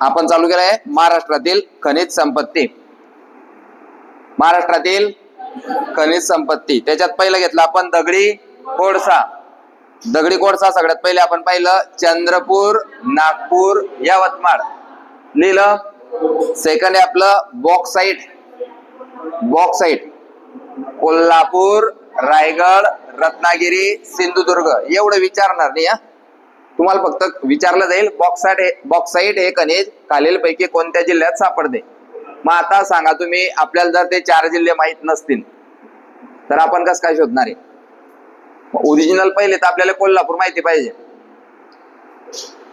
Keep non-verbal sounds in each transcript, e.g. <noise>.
आपण चालू केलं आहे महाराष्ट्रातील खनिज संपत्ती. महाराष्ट्रातील खनिज संपत्ती. त्याच्यात पहिलं घेतलं आपण दगडी कोळसा. दगडी कोळसा सगळ्यात पहिले आपण पाहिलं चंद्रपूर नागपूर यवतमाळ. लिहिलं सेकंड आहे आपलं बॉक्साईट बॉक्साईट कोल्हापूर रायगड रत्नागिरी सिंधुदुर्ग. एवढं विचारणार नाही हा. तुम्हाला फक्त विचारलं जाईल बॉक्साईट हे बॉक्साईट हे खनिज खालीलपैकी कोणत्या जिल्ह्यात सापडते? मग आता सांगा तुम्ही आपल्याला जर ते चार जिल्हे माहीत नसतील तर आपण कसं काय शोधणार आहे? ओरिजिनल पहिले तर आपल्याला कोल्हापूर माहिती पाहिजे.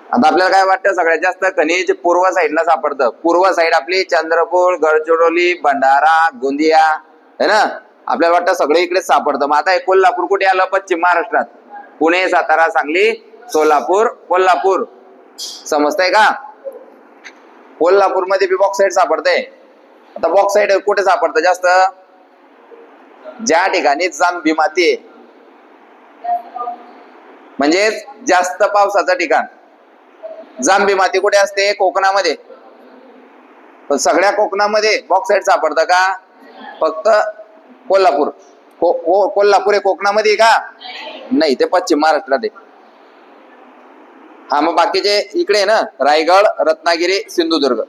आता आपल्याला काय वाटतं? सगळ्यात जास्त खनिज पूर्व साईडला सापडतं. पूर्व साईड आपली चंद्रपूर गडचिरोली भंडारा गोंदिया है ना? आपल्याला वाटतं सगळे इकडेच सापडतं. मग आता हे कोल्हापूर कुठे आलं? पश्चिम महाराष्ट्रात. पुणे सातारा सांगली सोलापूर कोल्हापूर. समजतंय का? कोल्हापूरमध्ये बी बॉक्साईड सापडते. आता बॉक्साईड कुठे सापडतं जास्त? ज्या ठिकाणी जांभी माती आहे. म्हणजे जास्त पावसाचं ठिकाण. जांभी माती कुठे असते? कोकणामध्ये. पण सगळ्या कोकणामध्ये बॉक्साईड सापडतं का? फक्त कोल्हापूर. को, को, कोल्हापूर हे कोकणामध्ये का? नाही ते पश्चिम महाराष्ट्रात आहे. हा मग बाकीचे इकडे आहे ना रायगड रत्नागिरी सिंधुदुर्ग.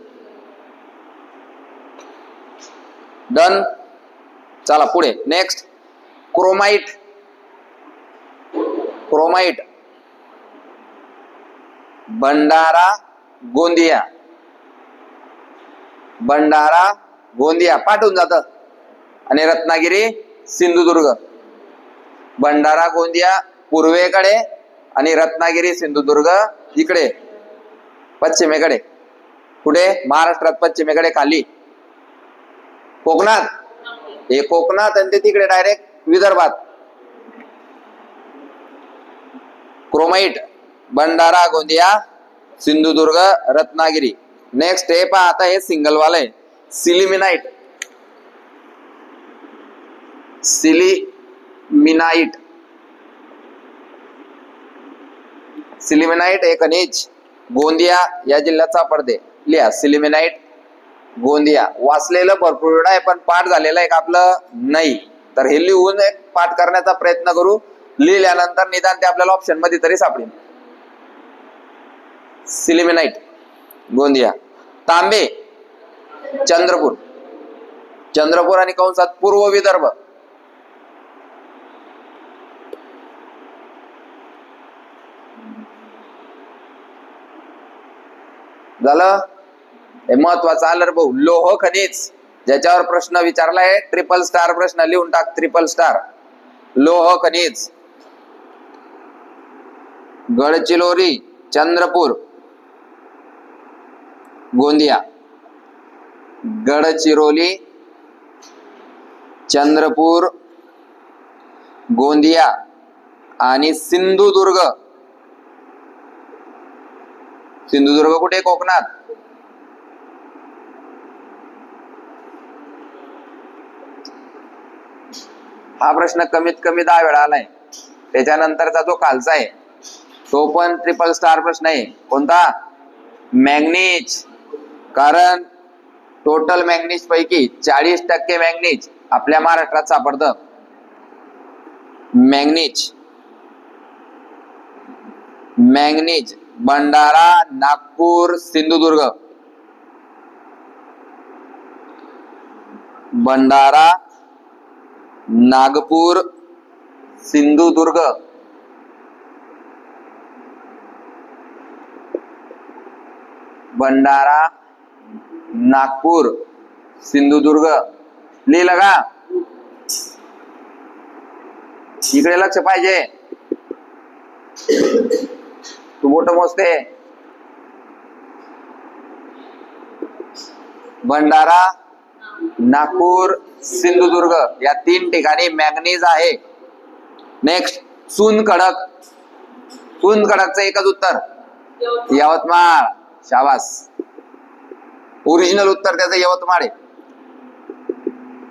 डन चला पुढे. Next chromite chromite Bhandara Gondia. Bhandara Gondia. पाठवून जात. आणि रत्नागिरी सिंधुदुर्ग. भंडारा गोंदिया पूर्वेकडे रत्नागिरी, सिंधुदुर्ग इकडे, पश्चिमेकडे. कुठे? महाराष्ट्रात पश्चिमेकडे खाली. कोकणात. हे कोकणात आणि ते तिकडे डायरेक्ट विदर्भात. क्रोमाइट भंडारा, गोंदिया, सिंधुदुर्ग, रत्नागिरी. नेक्स्ट हे पहा, आता हे सिंगल वाला आहे. सिलिमिनाइट सिलिमिनाइट सिलिमिनाइट हे खनिज गोंदिया या जिल्ह्यात सापडते लिहा सिलिमिनाइट गोंदिया. वाचलेलं भरपूर आहे पण पाठ झालेलं आहे का आपलं नाही. तर हे लिहून एक पाठ करण्याचा प्रयत्न करू. लिहिल्यानंतर निदान ते आपल्याला ऑप्शनमध्ये तरी सापडेल. सिलिमिनाइट गोंदिया. तांबे चंद्रपूर. चंद्रपूर आणि कंसात पूर्व विदर्भ. झालं? हे महत्वाचं आलं रे भाऊ. लोह खनिज. ज्याच्यावर प्रश्न विचारलाय ट्रिपल स्टार प्रश्न लिहून टाक ट्रिपल स्टार लोह खनिज. गडचिरोली चंद्रपूर. गोंदिया. गडचिरोली चंद्रपूर. गोंदिया. आणि सिंधुदुर्ग. सिंधुदुर्ग कुठे? कोकणात. हा प्रश्न कमीत कमी दहा वेळा आलाय. त्याच्यानंतरचा जो खालचा आहे तो पण ट्रिपल स्टार प्रश्न आहे. कोणता? मॅग्नीज. कारण टोटल मॅग्नीज पैकी चाळीस टक्के मॅग्नीज आपल्या महाराष्ट्रात सापडतं. मॅग्नीज. मॅग्नीज. भंडारा नागपूर सिंधुदुर्ग. भंडारा नागपूर सिंधुदुर्ग. भंडारा नागपूर सिंधुदुर्ग. लिहिलं का? इकडे लक्ष पाहिजे. तू बोट मोजते. भंडारा नागपूर सिंधुदुर्ग या तीन ठिकाणी मॅग्नीज आहे. नेक्स्ट चून कडक. चून कडकचं एकच उत्तर. यवतमाळ. शाबास. ओरिजिनल उत्तर त्याचं यवतमाळ आहे.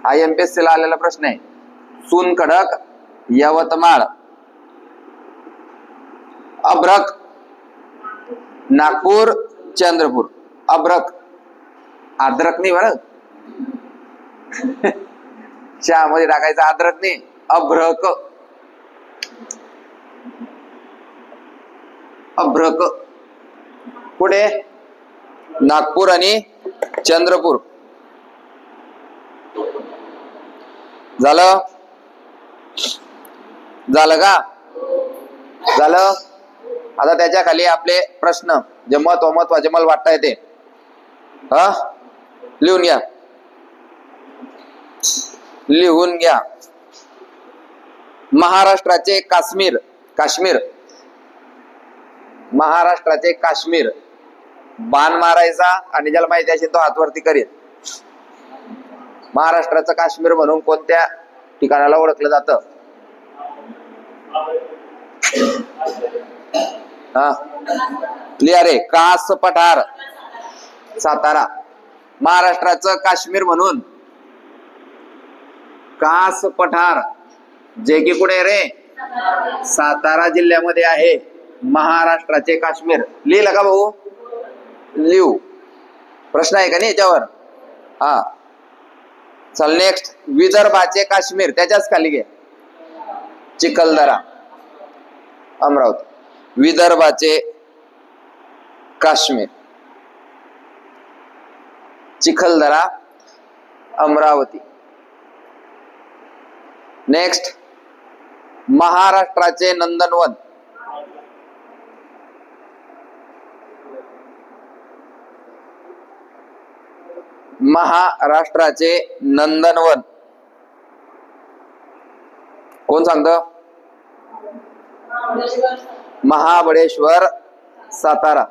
हा एमपीएससी ला आलेला प्रश्न आहे. चून कडक यवतमाळ. अभ्रक. नागपूर चंद्रपूर. अब्रक. अद्रक नाही बरं चहामध्ये <laughs> टाकायचं अद्रक नाही. अभ्रक अभ्रक पुढे नागपूर आणि चंद्रपूर. झालं? झालं का? झालं? आता त्याच्याखाली आपले प्रश्न जे महत्त्व महत्त्वाचे मला वाटता येते. हा? लिहून घ्या. लिहून घ्या. महाराष्ट्राचे काश्मीर काश्मीर. महाराष्ट्राचे काश्मीर. बाण मारायचा आणि ज्याला माहिती असेल तो हातवरती करेल महाराष्ट्राचं काश्मीर म्हणून कोणत्या ठिकाणाला ओळखलं जातं? हा. क्लिअर आहे? कास पठार? सातारा. महाराष्ट्राचं काश्मीर म्हणून. कास पठार? जे की कुठे रे? सातारा जिल्ह्यामध्ये आहे. महाराष्ट्राचे काश्मीर. लिहिलं का भाऊ? लिहू. प्रश्न आहे का नाही याच्यावर? हा. चल नेक्स्ट विदर्भाचे काश्मीर. त्याच्याच खाली घे. चिखलदरा. अमरावती. विदर्भाचे काश्मीर. चिखलदरा अमरावती. नेक्स्ट महाराष्ट्राचे नंदनवन. महाराष्ट्राचे नंदनवन. कोण सांगत? महाबळेश्वर सातारा.